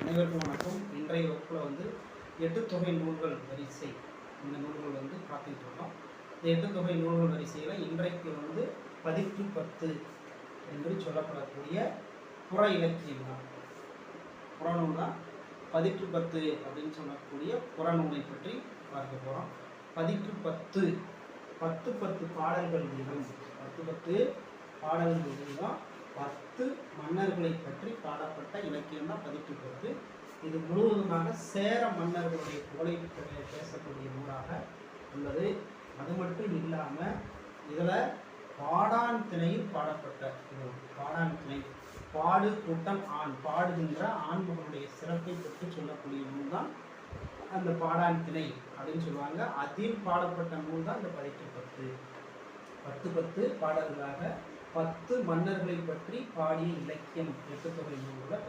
அனைவருக்கும் வணக்கம் இன்றைய வகுப்பில் வந்து எட்டு தொகை நூல்கள் வரிசை இந்த நூல்கள் வந்து பார்த்துட்டு இருக்கோம். இந்த எட்டு தொகை நூல்கள் வரிசையில் இன்றைக்கு வந்து பதிற்று பத்து என்று சொல்லப்படக்கூடிய புற இலக்கியம் தான். புறநூல் தான் பதிற்று பத்து அப்படின்னு சொல்லக்கூடிய புறநூலை பற்றி பார்க்க போகிறோம் பதிற்று பத்து பத்து பத்து பாடல்கள் வீதம். பத்து பத்து பாடல்கள் வீதம் பத்து மன்னர்களை பற்றி பாடப்பட்ட இலக்கியம் தான் பதிற்று இது முழுவதுமாக சேர மன்னர்களுடைய புகழை பற்றிய பேசக்கூடிய நூலாக உள்ளது. அது மட்டும் இல்லாமல் இதில் பாடான் திணையில் பாடப்பட்ட நூல். பாடான் திணை. பாடு கூட்டம் ஆண். பாடுகின்ற ஆண்மகனுடைய சிறப்பை பற்றி சொல்லக்கூடிய நூல் தான் அந்த பாடான் திணை அப்படின்னு சொல்லுவாங்க. அதில் பாடப்பட்ட நூல் தான் இந்த பதிற்று பத்து பத்து பத்து பாடல்களாக பத்து மன்னர்களை பற்றி பாடிய இலக்கியம் எட்டு தொகை நூலில்